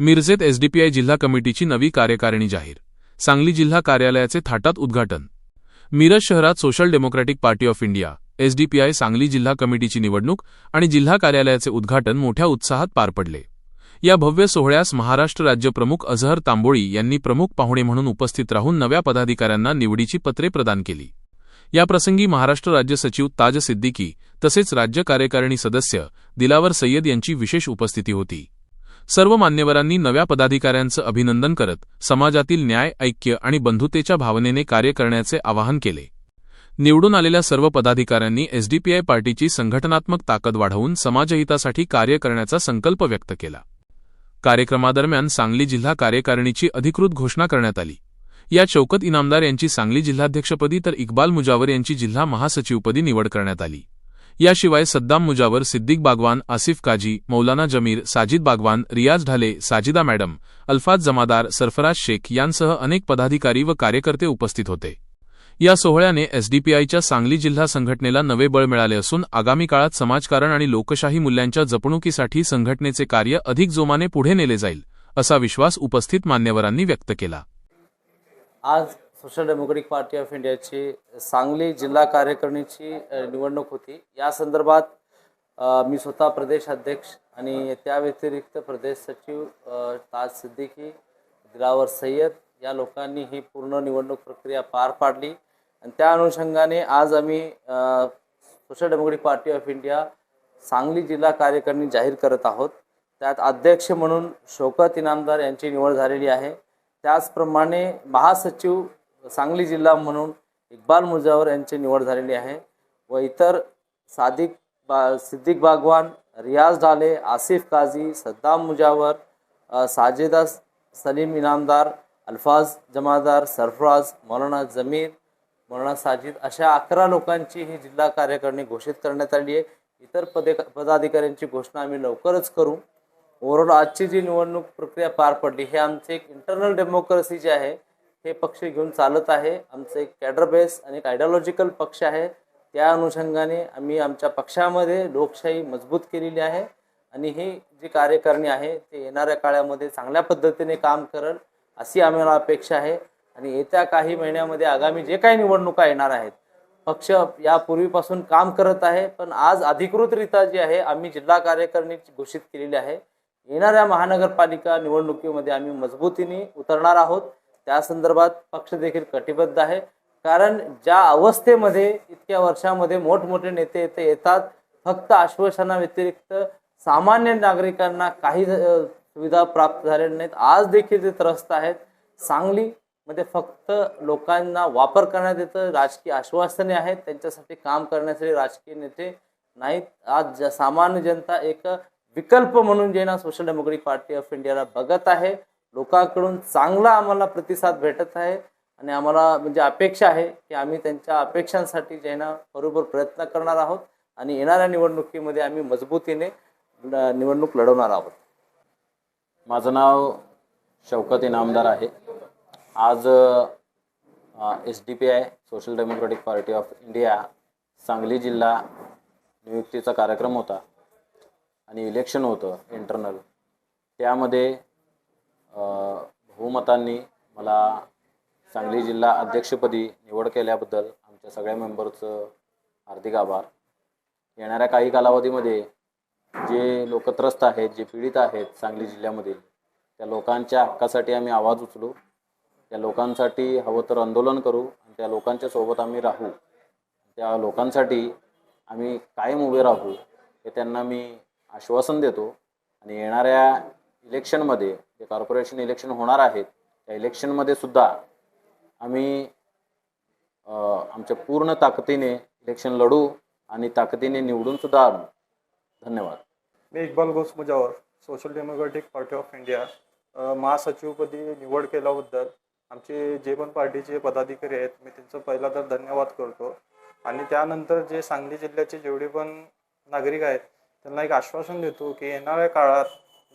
मिरजेत एसडीपीआय जिल्हा कमिटीची नवी कार्यकारिणी जाहीर. सांगली जिल्हा कार्यालयाचे थाटात उद्घाटन. मिरज शहरात social democratic party of India SDPI Sangli जिल्हा कमिटीची निवडणूक आणि जिल्हा कार्यालयाचे उद्घाटन मोठ्या उत्साहात पार पडले. या भव्य सोहळ्यास महाराष्ट्र राज्य प्रमुख अझहर तांबोळी यांनी प्रमुख पाहुणे म्हणून उपस्थित राहून नव्या पदाधिकाऱ्यांना निवडीची पत्रे प्रदान केली. याप्रसंगी महाराष्ट्र राज्य सचिव ताज सिद्दीकी तसेच राज्य कार्यकारिणी सदस्य दिलावर सय्यद यांची विशेष उपस्थिती होती. सर्व मान्यवरांनी नव्या पदाधिकाऱ्यांचं अभिनंदन करत समाजातील न्याय ऐक्य आणि बंधुतेच्या भावनेने कार्य करण्याचे आवाहन केले. निवडून आलेल्या सर्व पदाधिकाऱ्यांनी एसडीपीआय पार्टीची संघटनात्मक ताकद वाढवून समाजहितासाठी कार्य करण्याचा संकल्प व्यक्त केला. कार्यक्रमादरम्यान सांगली जिल्हा कार्यकारिणीची अधिकृत घोषणा करण्यात आली. या चौकत इनामदार यांची सांगली जिल्हाध्यक्षपदी तर इक्बाल मुजावर यांची जिल्हा महासचिवपदी निवड करण्यात आली. याशिवाय सद्दाम मुजावर सिद्दीक बागवान आसिफ काजी मौलाना जमीर साजिद बागवान रियाज ढाले साजिदा मॅडम अल्फाज जमादार सरफराज शेख यांसह अनेक पदाधिकारी व कार्यकर्ते उपस्थित होते. या सोहळ्याने एसडीपीआयच्या सांगली जिल्हा संघटनेला नवे बळ मिळाले असून आगामी काळात समाजकारण आणि लोकशाही मूल्यांच्या जपणुकीसाठी संघटनेचे कार्य अधिक जोमाने पुढे नेले जाईल असा विश्वास उपस्थित मान्यवरांनी व्यक्त केला. आज सोशल डेमोक्रेटिक पार्टी ऑफ इंडियाची सांगली जिल्हा कार्यकारिणीची निवडणूक होती. या संदर्भात मी स्वतः प्रदेश अध्यक्ष आणि त्या व्यतिरिक्त प्रदेश सचिव ताज सिद्दीकी दिलावर सय्यद या लोकांनी ही पूर्ण निवडणूक प्रक्रिया पार पाडली. आणि त्या अनुषंगाने आज आम्ही social democratic party of India Sangli जिल्हा कार्यकारिणी जाहीर करत आहोत. त्यात अध्यक्ष म्हणून शोकत इनामदार यांची निवड झालेली आहे. त्याचप्रमाणे महासचिव सांगली जिल्हा म्हणून इक्बाल मुजावर यांची निवड झालेली आहे व इतर सादिक बा सिद्दीक बागवान रियाज ढाले आसिफ काझी सद्दाम मुजावर अ, साजिदा सलीम इनामदार अल्फाज जमादार सरफराज मौलाना जमीर मौलाना साजिद अशा अकरा लोकांची ही जिल्हा कार्यकारिणी घोषित करण्यात आली आहे. इतर पदे पदाधिकाऱ्यांची घोषणा आम्ही लवकरच करू. ओव्हरऑल आजची जी निवडणूक प्रक्रिया पार पडली हे आमचे एक इंटरनल डेमोक्रेसी जी आहे हे पक्ष घेऊन चालत आहे. आमचं एक कॅडर बेस आणि एक आयडिओलॉजिकल पक्ष आहे. त्या अनुषंगाने आम्ही आमच्या पक्षामध्ये लोकशाही मजबूत केलेली आहे आणि ही जी कार्यकारिणी आहे ते येणाऱ्या काळामध्ये चांगल्या पद्धतीने काम करल अशी आम्हाला अपेक्षा आहे. आणि येत्या काही महिन्यामध्ये आगामी जे काही निवडणुका येणार आहेत पक्ष यापूर्वीपासून काम करत आहे. पण आज अधिकृतरित्या जी आहे आम्ही जिल्हा कार्यकारिणी घोषित केलेली आहे. येणाऱ्या महानगरपालिका निवडणुकीमध्ये आम्ही मजबूतीने उतरणार आहोत. त्या संदर्भात पक्ष देखील कटिबद्ध आहे. कारण ज्या अवस्थेमध्ये इतक्या वर्षामध्ये मोठमोठे नेते येते येतात फक्त आश्वासना व्यतिरिक्त सामान्य नागरिकांना काही सुविधा प्राप्त झालेल्या नाहीत. आज देखील ते त्रस्त आहेत. सांगली मध्ये फक्त लोकांना वापर करण्यात येतं राजकीय आश्वासने आहेत. त्यांच्यासाठी काम करण्यासाठी राजकीय नेते नाहीत. आज सामान्य जनता एक विकल्प म्हणून जे ना सोशल डेमोक्रेटिक पार्टी ऑफ इंडियाला बघत आहे. लोकांकडून चांगला आम्हाला प्रतिसाद भेटत आहे आणि आम्हाला म्हणजे अपेक्षा आहे की आम्ही त्यांच्या अपेक्षांसाठी जे ना बरोबर प्रयत्न करणार आहोत आणि येणाऱ्या निवडणुकीमध्ये आम्ही मजबूतीने ल- निवडणूक लढवणार आहोत. माझं नाव शौकत इनामदार आहे. आज S D P I social democratic party of India Sangli जिल्हा नियुक्तीचा कार्यक्रम होता आणि इलेक्शन होतं इंटरनल. त्यामध्ये बहुमतांनी मला सांगली जिल्हा अध्यक्षपदी निवड केल्याबद्दल आमच्या सगळ्या मेंबरचं हार्दिक आभार. येणाऱ्या काही कालावधीमध्ये जे लोक त्रस्त आहेत जे पीडित आहेत सांगली जिल्ह्यामधील त्या लोकांच्या हक्कासाठी आम्ही आवाज उचलू त्या लोकांसाठी हवं तर आंदोलन करू आणि त्या लोकांच्या सोबत आम्ही राहू. त्या लोकांसाठी आम्ही कायम उभे राहू हे त्यांना मी आश्वासन देतो. आणि येणाऱ्या इलेक्शनमध्ये जे कॉर्पोरेशन इलेक्शन होणार आहेत त्या इलेक्शनमध्ये सुद्धा आम्ही आमच्या पूर्ण ताकदीने इलेक्शन लढू आणि ताकदीने निवडून सुद्धा आणू. धन्यवाद. मी Iqbal Ghosh Mujawar social democratic party of India. महासचिवपदी निवड केल्याबद्दल आमचे जे पण पार्टीचे पदाधिकारी आहेत मी त्यांचं पहिला तर धन्यवाद करतो. आणि त्यानंतर जे सांगली जिल्ह्याचे जेवढे पण नागरिक आहेत त्यांना एक आश्वासन देतो की येणाऱ्या काळात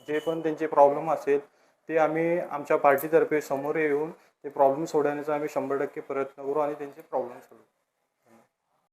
जे पण त्यांचे प्रॉब्लेम असेल ते आम्ही आमच्या पार्टीतर्फे समोर येऊन ते प्रॉब्लेम सोडवण्याचा आम्ही शंभर टक्के प्रयत्न करू आणि त्यांचे प्रॉब्लेम सोडवू